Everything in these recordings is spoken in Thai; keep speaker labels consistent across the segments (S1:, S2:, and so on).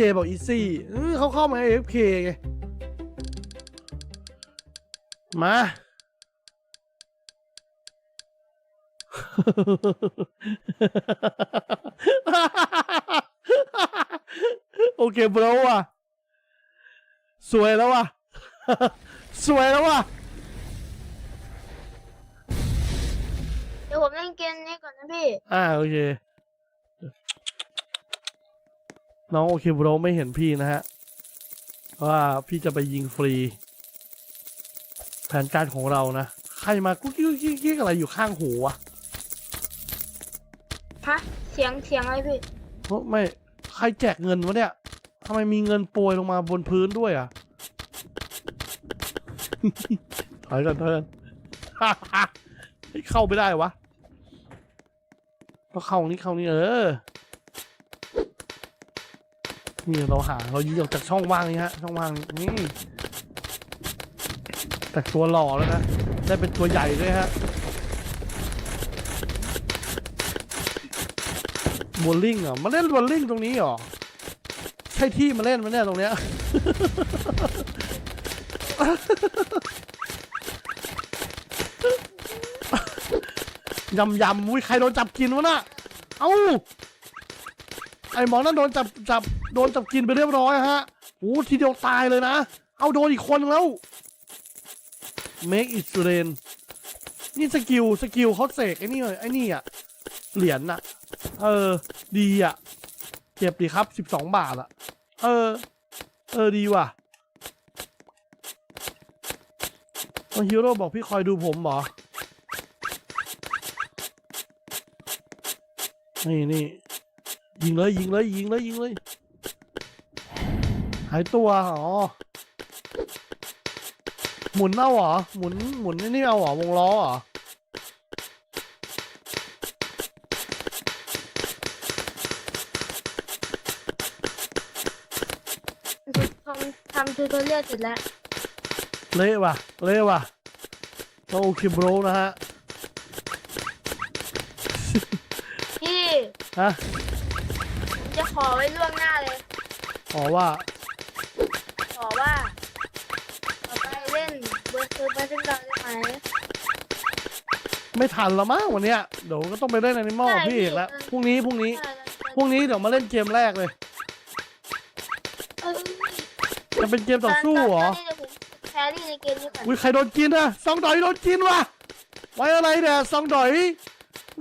S1: เจบอกอีซี่เออเขาเข้ามา AFK ไง มา โอเคบรว่ะ สวยแล้วว่ะ สวยแล้วว่ะ
S2: เดี๋ยวผมเล่นเกมนี้ก่อนนะพี่
S1: อ่า โอเค น้องโอเคบรไม่เห็นพี่นะฮะว่าพี่จะไปยิงฟรี แผนการของเรานะ ใครมากุ๊กกิ๊กกุ๊กกิ๊กกิ๊กอะไรอยู่ข้างหูวะ
S2: ฮะเสียงเสียงอะไรพี่
S1: เฮ้ยไม่ใครแจกเงินวะเนี่ยทำไมมีเงินโปรยลงมาบนพื้นด้วยอะ ถอยกันถอยกันให้เข้าไม่ได้วะก็เข้านี้เข้านี้เออ นี่เราหาเรายิงออกจากช่องว่างนี้ฮะ ช่องว่างนี่แต่ตัวหล่อแล้วนะ ได้เป็นตัวใหญ่ด้วยฮะบอลลิงเหรอมาเล่นบอลลิงตรงนี้หรอ ใช่ที่มาเล่นไหมเนี่ยตรงเนี้ยยำยำอุ้ยใครโดนจับกินวะน่ะ เอ้า ไอหมอนั่นโดนจับจับ โดนจับกินไปเรียบร้อยฮะโอ้ทีเดียวตายเลยนะ เอาโดนอีกคนแล้ว make it rain นี่สกิลสกิลเขาเสกไอ้นี่เลยไอ้นี่อะเหรียญน่ะ เออ ดีอะเก็บดีครับสิบสองบาทอะเออ เออดีว่ะฮีโร่บอกพี่คอยดูผมหรอ นี่นี่ยิงเลยยิงเลยยิงเลยยิงเลย หายตัวอ๋อหมุนเอาเหรอหมุนหมุนนี่เอาเหรอวงล้อเหรอ
S2: ทำทำทูตอเรียลเสร็จแล้ว
S1: เละว่ะเละว่ะต้องโอเคโบรนะฮะ
S2: พี่
S1: ฮะ
S2: ผมจะขอไว้ล่วงหน้าเลย
S1: ขอว่า
S2: ขอ ว่าต่อไปเล่นเบอร์ซื้อมาซึ่งเราได้ไหม
S1: ไม่ทันแล้วมั้งวันเนี้ยเดี๋ยวก็ต้องไปเล่นอนิมอลพี่เอกแล้ว
S2: พ
S1: รุ่งนี้พรุ่งนี้พรุ่งนี้เดี๋ยวมาเล่นเกมแรกเลย
S2: เออ
S1: จะเป็นเกมต่อสู้เหรอ
S2: ตนนี้เดี๋ยวผมแครี่ในเกมนี้ก่อน
S1: อุ้ยใครโดนกินอะซองดอยโดนกินว่ะไว้อะไรเนี่ยซองดอย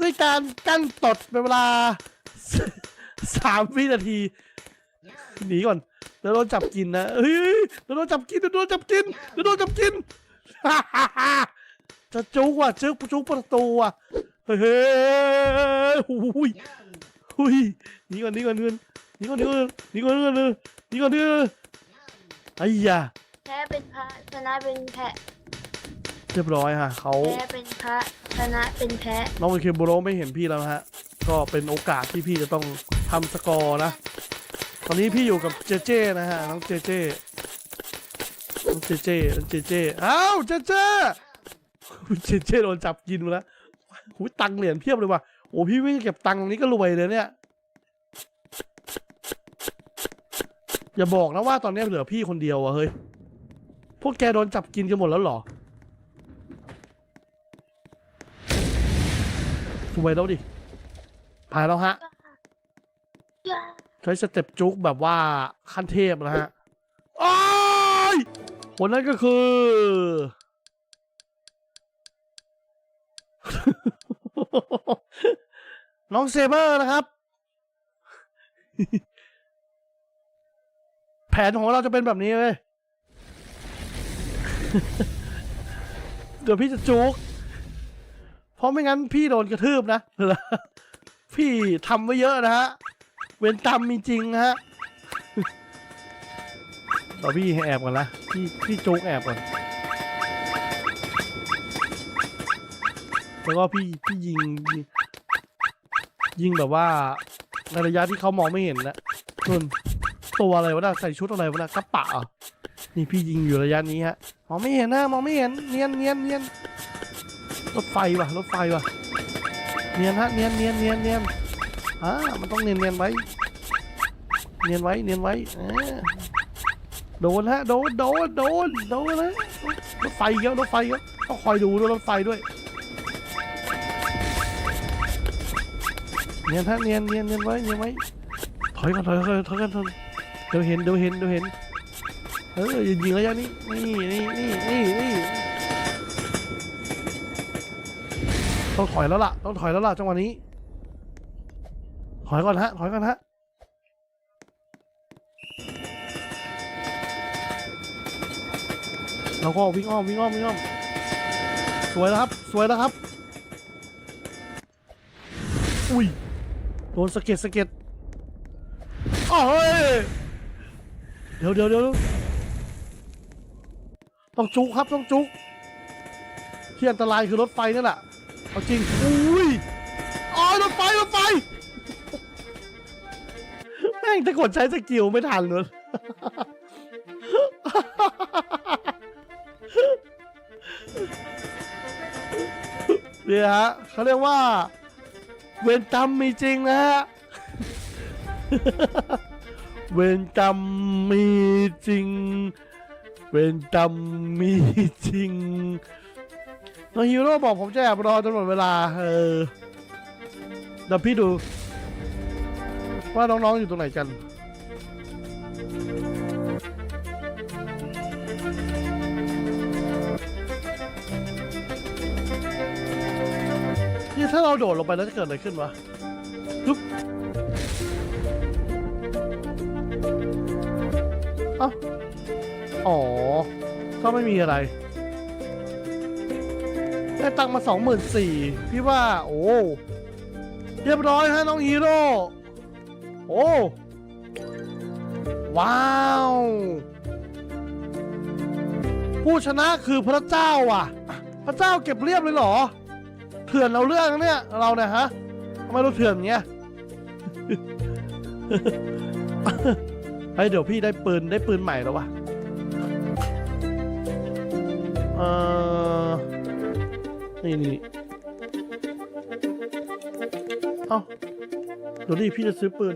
S1: ด้วยการกั้นตดเป็นเวลา สามวินาทีหนีก่อน ดี๋ยวโดนจับกินนะเฮ้ยเดี๋ยวโดนจับกินเดี๋ยวโดนจับกินเดี๋ยวโดนจับกินจะจุกว่ะจุกจุกประตูว่ะเฮ้ยหุยหุยหนี่ก่อนหนี่ก่อนหนีก่อนหนี่ก่อนหนีก่อนหนี่ก่อนหนีก่อนหนีก่อนหนีก่อนไอ้ยา
S2: แพ้เป็นพระชนะเป็นแพะ
S1: เรียบร้อยฮะเขา
S2: แพ้เป็นพระชนะเป็นแพะ
S1: น้องเคโบโรไม่เห็นพี่แล้วนะฮะ ก็เป็นโอกาสที่พี่จะต้องทำสกอร์นะ ตอนนี้พี่อยู่กับเจเจนะฮะน้องเจเจน้องเจเจน้องเจเจอ้าวเจเจเจเจโดนจับกินมาแล้วหูยตังเหรียญเพียบเลยว่ะโอ้พี่วิ่งเก็บตังตรงนี้ก็รวยเลยเนี่ย อย่าบอกนะว่าตอนนี้เหลือพี่คนเดียวอะเฮ้ยพวกแกโดนจับกินกันหมดแล้วหรอรวยแล้วดิผ่านแล้วฮะ ใช้สเต็ปจุกแบบว่าขั้นเทพนะฮะโอ้ยคนนั้นก็คือ น้องเซเบอร์นะครับ แผนของเราจะเป็นแบบนี้เลย เดี๋ยวพี่จะจุก เพราะไม่งั้นพี่โดนกระทืบนะ พี่ทำไว้เยอะนะฮะ เว้นกรรมมีจริงนะฮะเดี๋ยวพี่แอบก่อนนะพี่พี่โจุกแอบก่อน แล้วก็พี่พี่ยิง ยิงแบบว่าในระยะที่เขามองไม่เห็นนะนุ่นตัวอะไรวะน่ะใส่ชุดอะไรวะน่ะกระปะเหรอนี่พี่ยิงอยู่ระยะนี้ฮะมองไม่เห็นนะมองไม่เห็นเนียนเนียนเนียนรถไฟว่ะรถไฟว่ะเนียนฮะเนียนเนียนเนียนเนียน อ่ามันต้องเนียนเนียนไว้ เนียนไว้ เนียนไว้อ่าโดนฮะโดน โดน โดน โดนนะรถไฟเยอะรถไฟเยอะต้องคอยดูด้วยรถไฟด้วย เนียนฮะเนียนเนียนเนียนไว้ เนียนไว้ ถอยก่อนถอยถอยถอยกันถอยเดี๋ยวเห็น เดี๋ยวเห็น เดี๋ยวเห็น เออยิงยิงระยะนี้ นี่นี่นี่นี่นี่ต้องถอยแล้วล่ะ ต้องถอยแล้วล่ะจังหวะนี้ ถอยก่อนฮะถอยก่อนฮะเราก็วิ่งอ้อมวิ่งอ้อมวิ่งอ้อมสวยแล้วครับ สวยแล้วครับ อุ้ยโดนสะเก็ดสะเก็ดโอ้ยเดี๋ยวเดี๋ยวเดี๋ยวต้องจุกครับต้องจุกที่อันตรายคือรถไฟนี่แหละเอาจริงอุ้ย งถ้ากดใช้สกิลไม่ทันเลยเนี่ยฮะเขาเรียกว่า เวรกรรมมีจริงนะฮะ เวรกรรมมีจริง เวรกรรมมีจริงน้องฮีโร่บอกผมจะแอบรอจนหมดเวลา เออเดี๋ยวพี่ดู ว่าน้องๆอยู่ตรงไหนกัน นี่ถ้าเราโดดลงไปแล้วจะเกิดอะไรขึ้นวะปุ๊บเอ้าอ๋อ ก็ไม่มีอะไร ได้ตังค์มาสองหมื่นสี่พี่ว่า โอ้ เรียบร้อยฮะน้องฮีโร่ โอ้ ว้าว ผู้ชนะคือพระเจ้าว่ะ พระเจ้าเก็บเรียบเลยเหรอ เถื่อนเราเรื่องเนี่ย เราเนี่ยฮะทำไมเราเถื่อนเงี้ย เฮ้ยเดี๋ยวพี่ได้ปืนได้ปืนใหม่แล้ววะเออนี่นี่เอ้าเดี๋ยวดิพี่จะซื้อปืน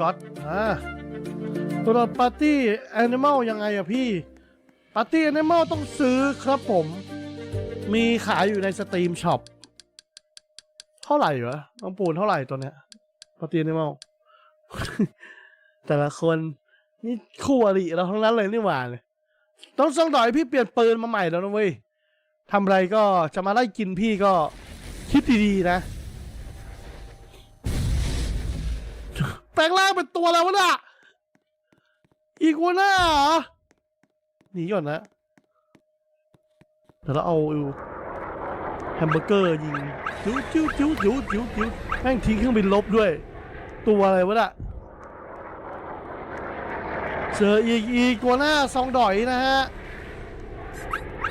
S1: ก็อดอ่าตัวปาร์ตี้แอนิม l ลยังไงอะพี่ ปาร์ตี้แอนิม l ลต้องซื้อครับผม มีขายอยู่ในสตรีมช็อป เท่าไหร่วะน้องปูนเท่าไหร่ตัวเนี้ย ปาร์ตี้แอนิม l ลแต่ละคน นี่คู่อริเราทั้งนั้นเลยนี่หว่าเลยต้องส่งดอยพี่เปลี่ยนปืนมาใหม่แล้วนะเว้ยทำไรก็จะมาไล่กินพี่ก็คิดดีๆนะ ลงร่างเป็นตัวอะไรวะน่ะอีกัวน่าเหรอหนีก่อนนะ เดี๋ยวเราเอาแฮมเบอร์เกอร์ยิงจิ้วจิ้วจิ้วจิ้วจิ้วจิ้วแม่งทิ้งเครื่องบินลบด้วย ตัวอะไรวะน่ะเจออีกอีกัวน่าซองดอยนะฮะ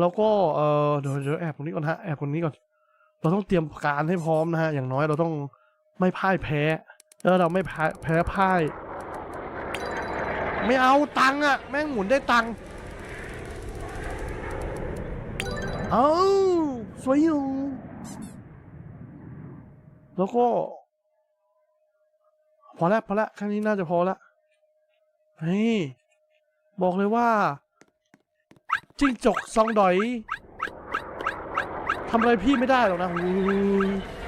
S1: แล้วก็เออเดี๋ยวเดี๋ยวแอบตรงนี้ก่อนฮะแอบตรงนี้ก่อน เราต้องเตรียมการให้พร้อมนะฮะ อย่างน้อยเราต้องไม่พ่ายแพ้แล้วเราไม่แพ้แพ้พ่าย ไม่เอาตังค์อะแม่งหมุนได้ตังค์เอาสวยอยู่ แล้วก็ พอแล้วพอแล้วแค่นี้น่าจะพอละเฮ้ยบอกเลยว่า จิ้งจกซองดอยทำอะไรพี่ไม่ได้หรอกนะ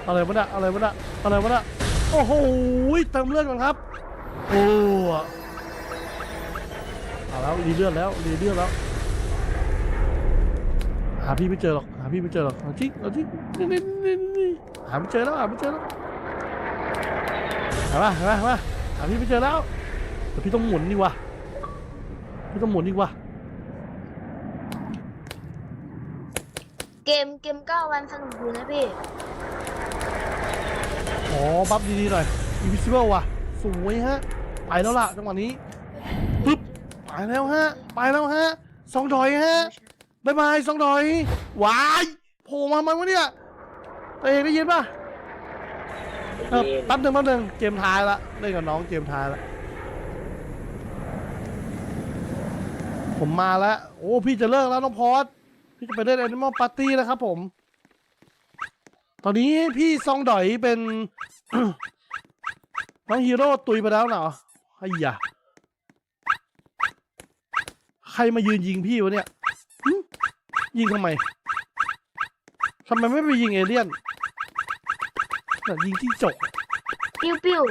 S1: อะไรวะน่ะอะไรวะน่ะอะไรวะน่ะโอ้โหเติมเลือดก่อนครับ โอ้เอาแล้วรีเลือดแล้วรีเลือดแล้วหาพี่ไม่เจอหรอกหาพี่ไม่เจอหรอกเอาจริงเอาจริงนี่นี่นี่นี่หาไม่เจอแล้วหาไม่เจอแล้วห็นปะเห็นปะเห็นปะหาพี่ไม่เจอแล้วแต่พี่ต้องหมุนดีกว่าพี่ต้องหมุนดีกว่า
S2: เกมเกมเก้าวันสนุกอยู่นะพี่
S1: อ๋อ บัฟดีๆหน่อย invisible ว่ะ สวยฮะ ไปแล้วล่ะจังหวะนี้ ปึ๊บ ไปแล้วฮะ ไปแล้วฮะ สองดอยฮะบายบายสองดอยวายโผล่มามันวะเนี่ยตัวเองได้ยินป่ะเออแป๊บหนึงแป๊บหนึงเกมท้ายละเล่นกับน้องเกมท้ายละผมมาแล้ว โอ้ พี่จะเลิกแล้วน้องพอด พี่จะไปเล่น Animal Party แล้วครับผม ตอนนี้พี่ซองดอยเป็น น้องฮีโร่ตุยไปแล้วเหรอไอ้ยะใครมายืนยิงพี่วะเนี่ยหึยิงทำไมทำไมไม่ไปยิงเอเลี่ยนน่ะยิงที่จก
S2: ปิ้วปิ้ว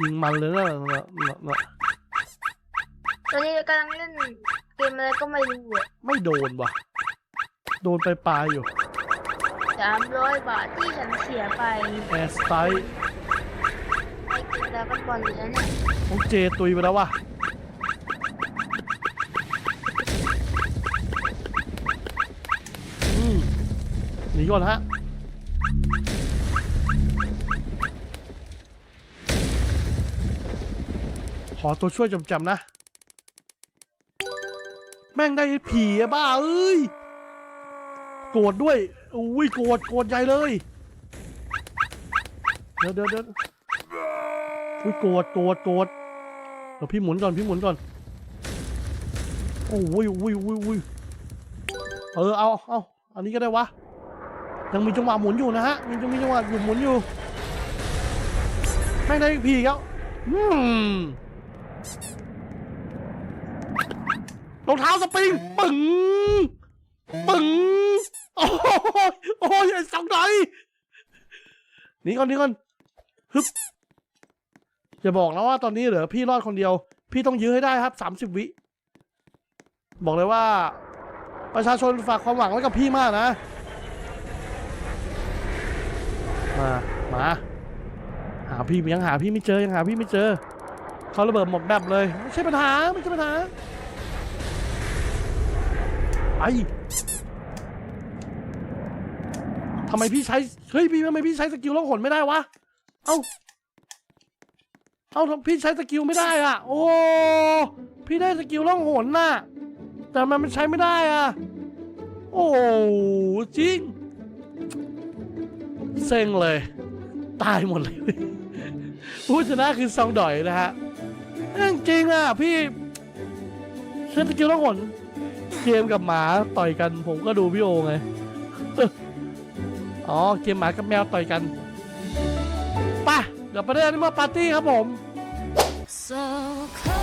S1: ยิงมันเลยนะนะนะนะ
S2: ตอนนี้กำลังเล่น เกมอะไรก็ไม่รู้อะ
S1: ไม่โดนว่ะ โดนไปปลายอยู่
S2: สามร้อยบาทที่ฉันเสียไป
S1: แอร์สไตล์
S2: ไปกินดราก้อนบอลอยู่แล้วเนี่ย
S1: น้องเจตุยไปแล้วว่ะอืมหนีก่อนฮะ ขอตัวช่วยจำๆนะแม่ งได้ผีอะบ้าเอ้ยโกรธด้วยอุ้ยโกรธโกรธใหญ่เลยเดี๋ยวเดี๋ยวเดี๋ยวอุ้ยโกรธโกรธโกรธเดี๋ยวพี่หมุนก่อนพี่หมุนก่อนโอ้ยอุ้ยอุ้ยอุ้ยเออเอาเอาอันนี้ก็ได้วะยังมีจังหวะหมุนอยู่นะฮะมีจังมีจังหวะอยู่หมุนอยู่แม่งได้ผีแล้วอืม รองเท้าสปริงปึ๋งปึ๋งโอ้ยโอ้ยไอ้สองไหนหนีก่อนหนีก่อนฮึบอย่าบอกนะว่าตอนนี้เหลือพี่รอดคนเดียว พี่ต้องยื้อให้ได้ครับสามสิบวิ บอกเลยว่า ประชาชนฝากความหวังไว้กับพี่มากนะ มา มา หาพี่ยังหาพี่ไม่เจอยังหาพี่ไม่เจอเขาระเบิดหมดแบบเลย ไม่ใช่ปัญหาไม่ใช่ปัญหา ไอทำไมพี่ใช้ เฮ้ยพี่ทำไมพี่ใช้สกิลล่องหนไม่ได้วะ เอ้า เอ้าพี่ใช้สกิลไม่ได้อะ โอ้ พี่ได้สกิลล่องหนน่ะ แต่มันมันใช้ไม่ได้อะ โอ้จริง เซ็งเลย ตายหมดเลย ผู้ชนะคือซองดอยนะฮะเรื่องจริงอะ พี่เช่นสกิลต้องหน เกมกับหมาต่อยกัน ผมก็ดูพี่โอไง อ๋อ เกมหมากับแมวต่อยกันป่ะเดี๋ยวไปเล่นมาปาร์ตี้ครับผม
S3: So.